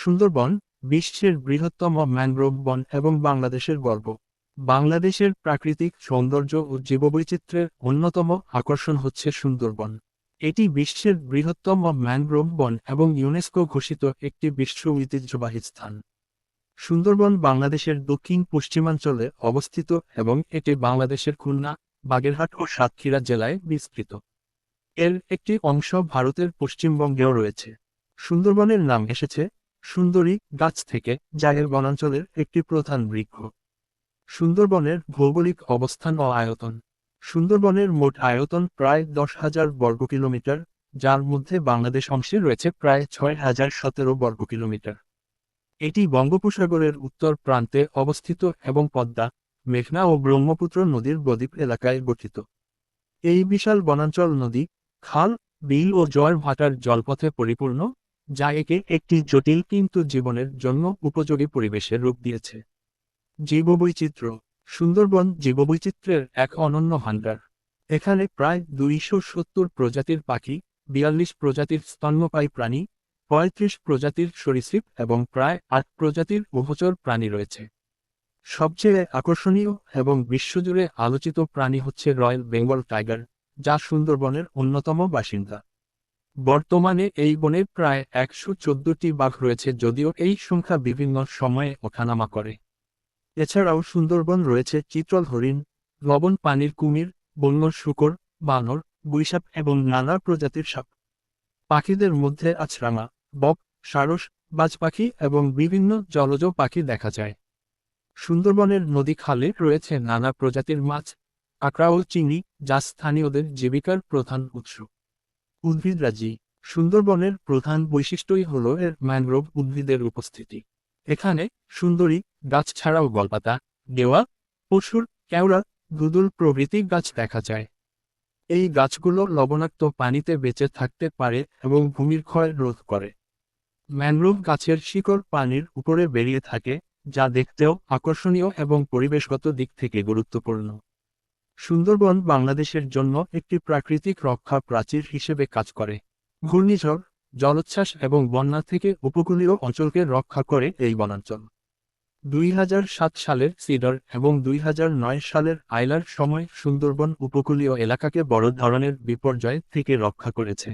সুন্দরবন, বিশ্বের বৃহত্তম ম্যানগ্রোভ বন এবং বাংলাদেশের গর্ব। বাংলাদেশের প্রাকৃতিক সৌন্দর্য ও জীববৈচিত্র্যের অন্যতম আকর্ষণ হচ্ছে সুন্দরবন। এটি বিশ্বের বৃহত্তম ম্যানগ্রোভ বন এবং ইউনেস্কো ঘোষিত একটি বিশ্ব ঐতিহ্যবাহী স্থান। সুন্দরবন বাংলাদেশের দক্ষিণ পশ্চিমাঞ্চলে অবস্থিত এবং এটি বাংলাদেশের খুলনা, বাগেরহাট ও সাতক্ষীরা জেলায় বিস্তৃত। এর একটি অংশ ভারতের পশ্চিমবঙ্গেও রয়েছে। সুন্দরবনের নাম এসেছে সুন্দরী গাছ থেকে এর বনাঞ্চলের একটি প্রধান বৃক্ষ। সুন্দরবনের ভৌগোলিক অবস্থান ও আয়তন। সুন্দরবনের মোট আয়তন প্রায় দশ হাজার বর্গ কিলোমিটার, যার মধ্যে বাংলাদেশ অংশে রয়েছে প্রায় ছয় হাজার সতেরো বর্গ কিলোমিটার। এটি বঙ্গোপসাগরের উত্তর প্রান্তে অবস্থিত এবং পদ্মা, মেঘনা ও ব্রহ্মপুত্র নদীর বদ্বীপ এলাকায় গঠিত। এই বিশাল বনাঞ্চল নদী, খাল, বিল ও জয়ের ভাটার জলপথে পরিপূর্ণ যা একে একটি জটিল কিন্তু জীবনের জন্য উপযোগী পরিবেশে রূপ দিয়েছে। জীববৈচিত্র্য। সুন্দরবন জীববৈচিত্র্যের এক অনন্য ভাণ্ডার। এখানে প্রায় দুইশো সত্তর প্রজাতির পাখি, বিয়াল্লিশ প্রজাতির স্তন্যপায়ী প্রাণী, পঁয়ত্রিশ প্রজাতির সরীসৃপ এবং প্রায় আট প্রজাতির উভচর প্রাণী রয়েছে। সবচেয়ে আকর্ষণীয় এবং বিশ্বজুড়ে আলোচিত প্রাণী হচ্ছে রয়্যাল বেঙ্গল টাইগার, যা সুন্দরবনের অন্যতম বাসিন্দা। বর্তমানে এই বনে প্রায় একশো চোদ্দটি বাঘ রয়েছে যদিও এই সংখ্যা বিভিন্ন সময়ে ওঠানামা করে। এছাড়াও সুন্দরবন রয়েছে চিত্রল হরিণ লবণ পানির কুমির, বন্য শুকর, বানর গুইসাপ এবং নানা প্রজাতির সাপ। পাখিদের মধ্যে আছরাঙা বক, সারস বাজ পাখি এবং বিভিন্ন জলজ পাখি দেখা যায়। সুন্দরবনের নদী খালে রয়েছে নানা প্রজাতির মাছ, কাঁকড়া ও চিংড়ি যা স্থানীয়দের জীবিকার প্রধান উৎস। উদ্ভিদরাজি সুন্দরবনের প্রধান বৈশিষ্ট্যই হল এর ম্যানগ্রোভ উদ্ভিদের উপস্থিতি। এখানে সুন্দরী, গাছ ছাড়াও গলপাতা দেওয়া, পশুর কেওড়া, দুদুল প্রভৃতি গাছ দেখা যায়। এই গাছগুলো লবণাক্ত পানিতে বেঁচে থাকতে পারে এবং ভূমির ক্ষয় রোধ করে। ম্যানগ্রোভ গাছের শিকড় পানির উপরে বেরিয়ে থাকে, যা দেখতেও আকর্ষণীয় এবং পরিবেশগত দিক থেকে গুরুত্বপূর্ণ। সুন্দরবন বাংলাদেশের জন্য একটি প্রাকৃতিক রক্ষা প্রাচীর হিসেবে কাজ করে। ঘূর্ণিঝড়, জলোচ্ছ্বাস এবং বন্যা থেকে উপকূলীয় অঞ্চলকে রক্ষা করে এই বনাঞ্চল। দুই হাজার সাত সালের সিডর এবং দুই হাজার নয় সালের আইলার সময় সুন্দরবন উপকূলীয় এলাকাকে বড় ধরনের বিপর্যয় থেকে রক্ষা করেছে।